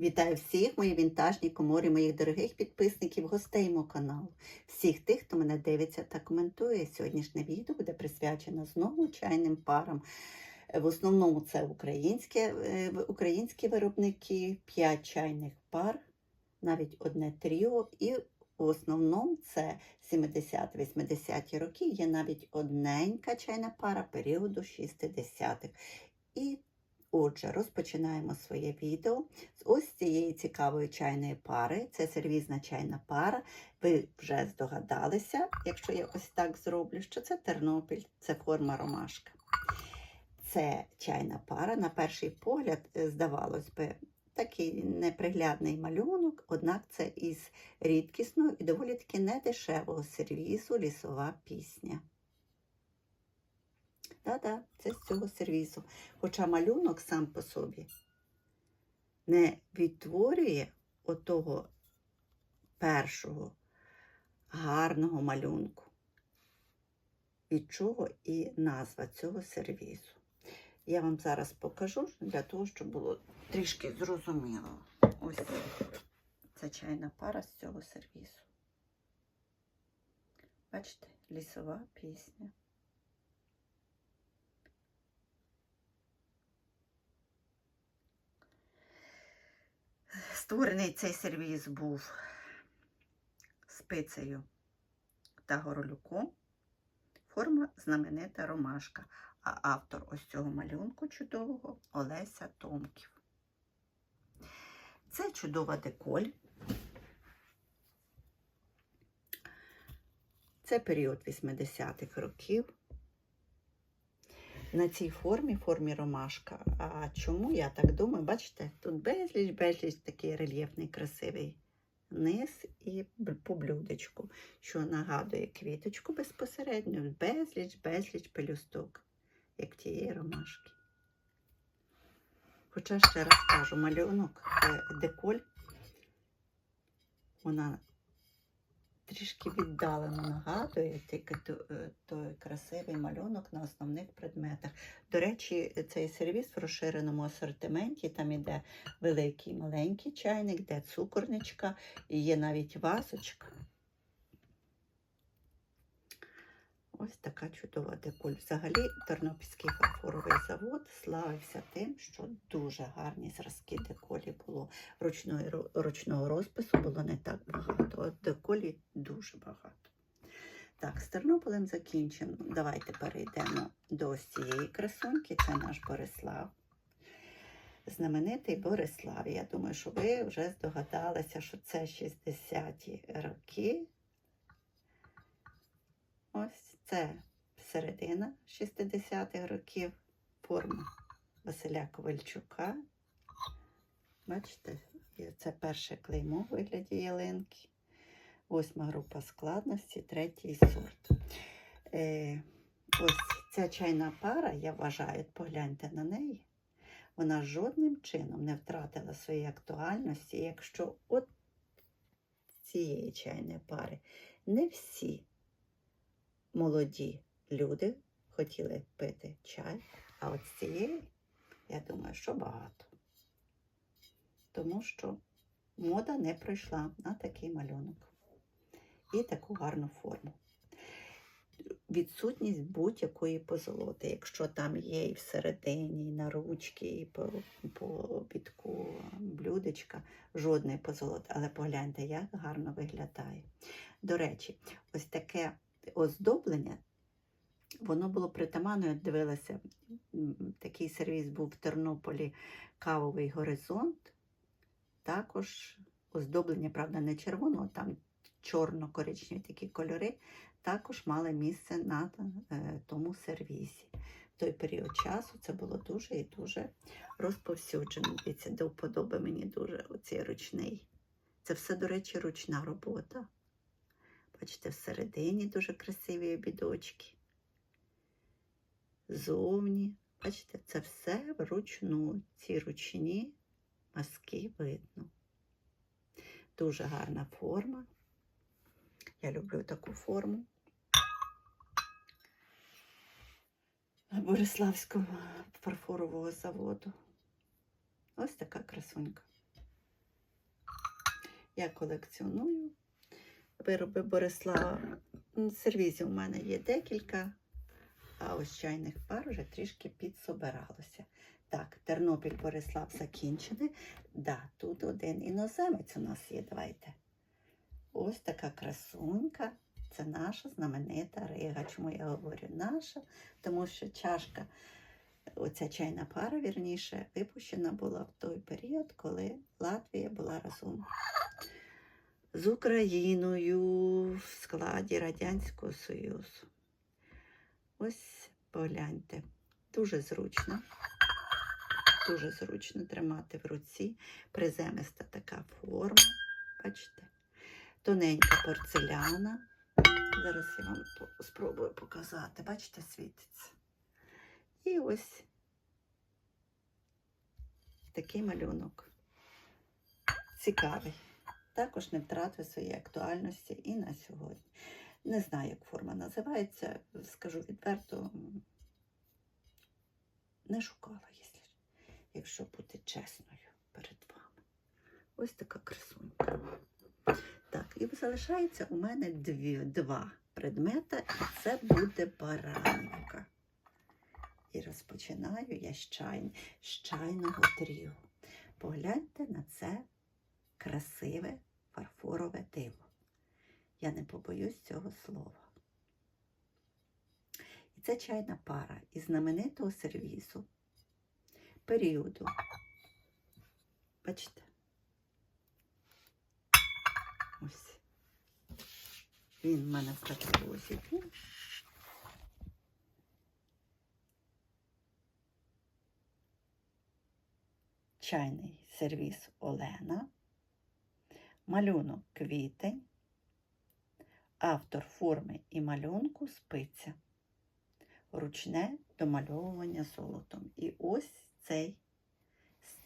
Вітаю всіх, мої вінтажні комори, моїх дорогих підписників, гостей мого каналу, всіх тих, хто мене дивиться та коментує. Сьогоднішнє відео буде присвячено знову чайним парам. В основному це українське, е, українські виробники, 5 чайних пар, навіть одне тріо. І в основному це 70-80-ті роки. Є навіть одненька чайна пара періоду 60-х. І Отже, розпочинаємо своє відео з ось цієї цікавої чайної пари. Це сервізна чайна пара. Ви вже здогадалися, якщо я ось так зроблю, що це Тернопіль, це форма ромашка. Це чайна пара, на перший погляд, е, здавалось би, такий неприглядний малюнок, однак це із рідкісного і доволі таки недешевого сервізу лісова пісня. Так-так, це з цього сервізу. Хоча малюнок сам по собі не відтворює отого першого гарного малюнку, від чого і назва цього сервізу. Я вам зараз покажу для того, щоб було трішки зрозуміло. Ось це чайна пара з цього сервізу. Бачите, лісова пісня. Створений цей сервіз був спицею та горолюком. Форма знаменита ромашка, а автор ось цього малюнку чудового Олеся Томків. Це чудова деколь. Це період 80-х років. На цій формі, формі ромашка. А чому я так думаю? Бачите, тут безліч, безліч такий рельєфний, красивий низ і по блюдечку, що нагадує квіточку безпосередньо, безліч, безліч пелюсток, як тієї ромашки. Хоча ще раз кажу, малюнок деколь, вона трішки віддалено нагадує тільки той красивий малюнок на основних предметах. До речі, цей сервіс в розширеному асортименті, там іде великий маленький чайник, де цукорничка, і є навіть вазочка. Ось така чудова деколь. Взагалі, Тернопільський фарфоровий завод славився тим, що дуже гарні зразки деколі було. Ручної, ручного розпису було не так багато, а деколі дуже багато. Так, з Тернополем закінчимо. Давайте перейдемо до ось цієї красуньки. Це наш Борислав. Знаменитий Борислав. Я думаю, що ви вже здогадалися, що це 60-ті роки. Ось це середина 60-х років, форма Василя Ковальчука. Бачите, це перше клеймо у вигляді ялинки. Восьма група складності, третій сорт. Е, Ось ця чайна пара, я вважаю, погляньте на неї, вона жодним чином не втратила своєї актуальності, якщо от цієї чайної пари не всі молоді люди хотіли пити чай, а от з цієї, я думаю, що багато. Тому що мода не пройшла на такий малюнок і таку гарну форму. Відсутність будь-якої позолоти, якщо там є і всередині, і на ручки, і по, по бітку блюдечка, жодної позолоти. Але погляньте, як гарно виглядає. До речі, ось таке оздоблення, воно було притаманно, я дивилася, такий сервіс був в Тернополі Кавовий горизонт. Також оздоблення, правда, не червоного, там чорно-коричневі такі кольори, також мали місце на е, тому сервісі. В той період часу це було дуже і дуже розповсюджено. Дивіться, до вподоби мені дуже оцей ручний. Це все, до речі, ручна робота. Бачите, всередині дуже красиві обідочки. Зовні, бачите, це все вручну. Ці ручні мазки видно. Дуже гарна форма. Я люблю таку форму. Бориславського фарфорового заводу. Ось така красунька. Я колекціоную вироби Борислава. Сервізів у мене є декілька, а ось чайних пар вже трішки підсобиралося. Так, Тернопіль Борислав закінчений. Да, тут один іноземець у нас є. Давайте. Ось така красунька. Це наша знаменита рига. Чому я говорю наша? Тому що чашка, оця чайна пара, вірніше, випущена була в той період, коли Латвія була разом з Україною в складі Радянського Союзу. Ось погляньте, дуже зручно. Дуже зручно тримати в руці. Приземиста така форма. Бачите? Тоненька порцеляна. Зараз я вам спробую показати. Бачите, світиться. І ось такий малюнок. Цікавий. Також не втратив своєї актуальності і на сьогодні. Не знаю, як форма називається, скажу відверто, не шукала, якщо, бути чесною перед вами. Ось така красунька. Так, і залишається у мене дві, два предмета, і це буде баранівка. І розпочинаю я з, чай, з чайного тріо. Погляньте на це красиве фарфорове диво. Я не побоюсь цього слова. І це чайна пара із знаменитого сервізу періоду. Бачите? Ось. Він в мене в каталозі. Чайний сервіс Олена. Малюнок квітень. Автор форми і малюнку спиця. Ручне домальовування золотом. І ось цей,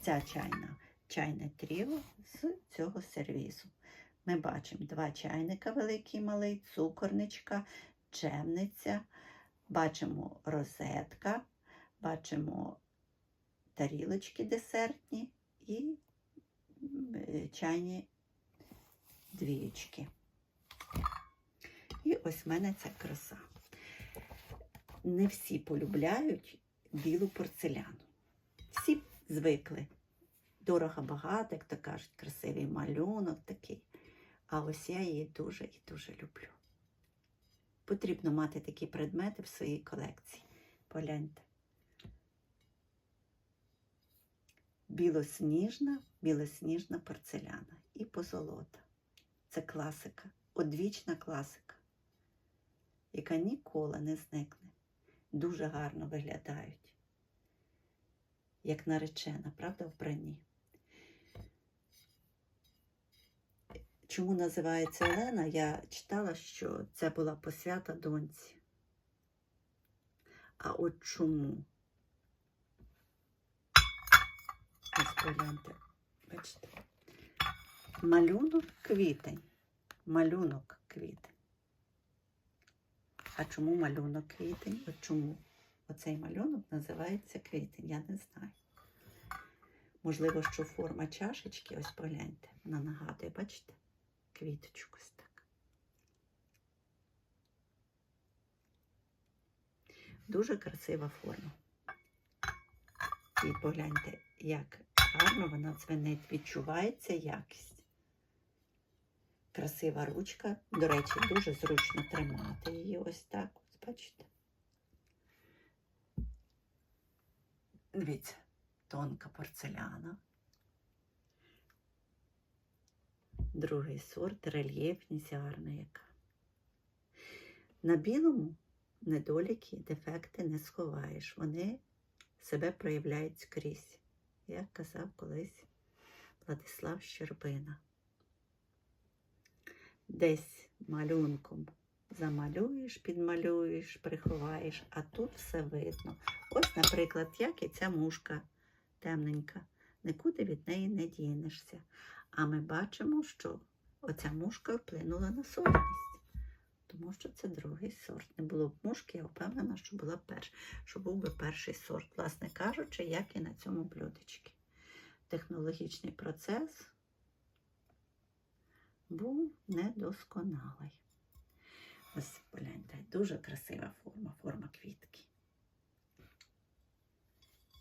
ця чайна, чайне тріо з цього сервізу. Ми бачимо два чайника великий малий, цукорничка, чемниця, бачимо розетка, бачимо тарілочки десертні і е, чайні двієчки. І ось в мене ця краса. Не всі полюбляють білу порцеляну. Всі звикли. Дорого багато, як то кажуть, красивий малюнок такий. А ось я її дуже і дуже люблю. Потрібно мати такі предмети в своїй колекції. Погляньте. Білосніжна, білосніжна порцеляна і позолота. Це класика, одвічна класика, яка ніколи не зникне. Дуже гарно виглядають, як наречена, правда, вбранні. Чому називається Олена? Я читала, що це була посвята доньці. А от чому? Ось погляньте, бачите. Малюнок квітень. Малюнок квітень. А чому малюнок квітень? От чому оцей малюнок називається квітень? Я не знаю. Можливо, що форма чашечки, ось погляньте, вона нагадує, бачите? Квіточку так. Дуже красива форма. І погляньте, як гарно вона дзвенить, відчувається якість. Красива ручка. До речі, дуже зручно тримати її ось так. Бачите. Дивіться, тонка порцеляна. Другий сорт, рельєфність гарна яка. На білому недоліки, дефекти не сховаєш. Вони себе проявляють скрізь, як казав колись Владислав Щербина. Десь малюнком замалюєш, підмалюєш, приховаєш, а тут все видно. Ось, наприклад, як і ця мушка темненька. Нікуди від неї не дінешся. А ми бачимо, що оця мушка вплинула на сортність. Тому що це другий сорт. Не було б мушки, я впевнена, що була перш, що був би перший сорт, власне кажучи, як і на цьому блюдечці. Технологічний процес був недосконалий. Ось погляньте, дуже красива форма, форма квітки.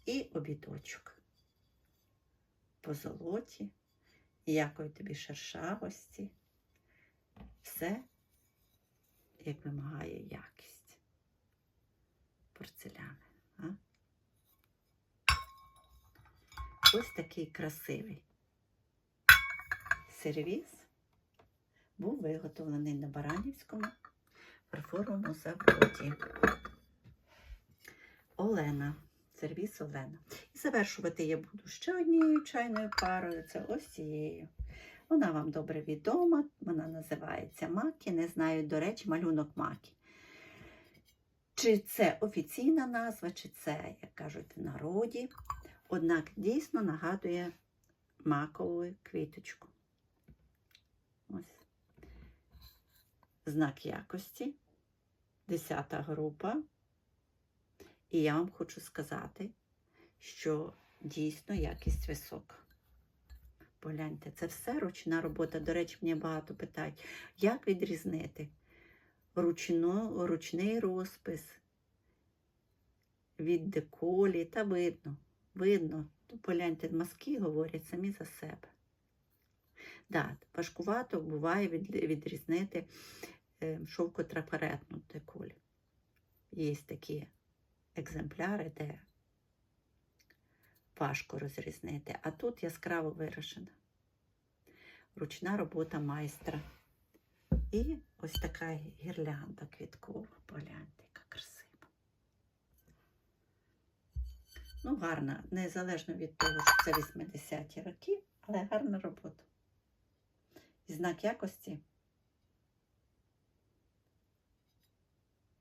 І обідочок. По золоті, якої тобі шершавості. Все, як вимагає якість порцеляни. А? Ось такий красивий сервіс був виготовлений на Баранівському фарфоровому заводі. Олена. Сервіс Олена. І завершувати я буду ще однією чайною парою. Це ось цією. Вона вам добре відома. Вона називається Макі. Не знаю, до речі, малюнок Макі. Чи це офіційна назва, чи це, як кажуть, в народі. Однак дійсно нагадує макову квіточку. Ось. Знак якості. Десята група. І я вам хочу сказати, що дійсно якість висока. Погляньте, це все ручна робота. До речі, мені багато питають, як відрізнити ручно, ручний розпис від деколі. Та видно, видно. Погляньте, мазки говорять самі за себе. Да, важкувато буває від, відрізнити е, шовкотрафаретну деколь. Є такі екземпляри, де важко розрізнити, а тут яскраво виражена. Ручна робота майстра. І ось така гірлянда квіткова. Погляньте, яка красива. Ну, гарна, незалежно від того, що це 80-ті роки, але гарна робота. І знак якості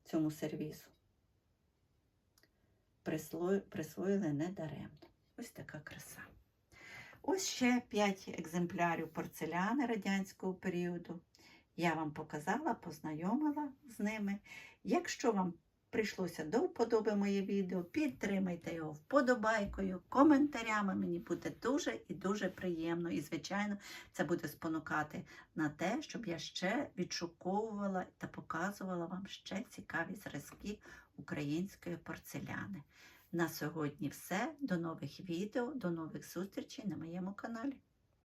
цьому сервісу присвоїли недаремно. Ось така краса. Ось ще 5 екземплярів порцеляни радянського періоду. Я вам показала, познайомила з ними. Якщо вам прийшлося до вподоби моє відео, підтримайте його вподобайкою, коментарями. Мені буде дуже і дуже приємно. І, звичайно, це буде спонукати на те, щоб я ще відшуковувала та показувала вам ще цікаві зразки української порцеляни. На сьогодні все. До нових відео, до нових зустрічей на моєму каналі.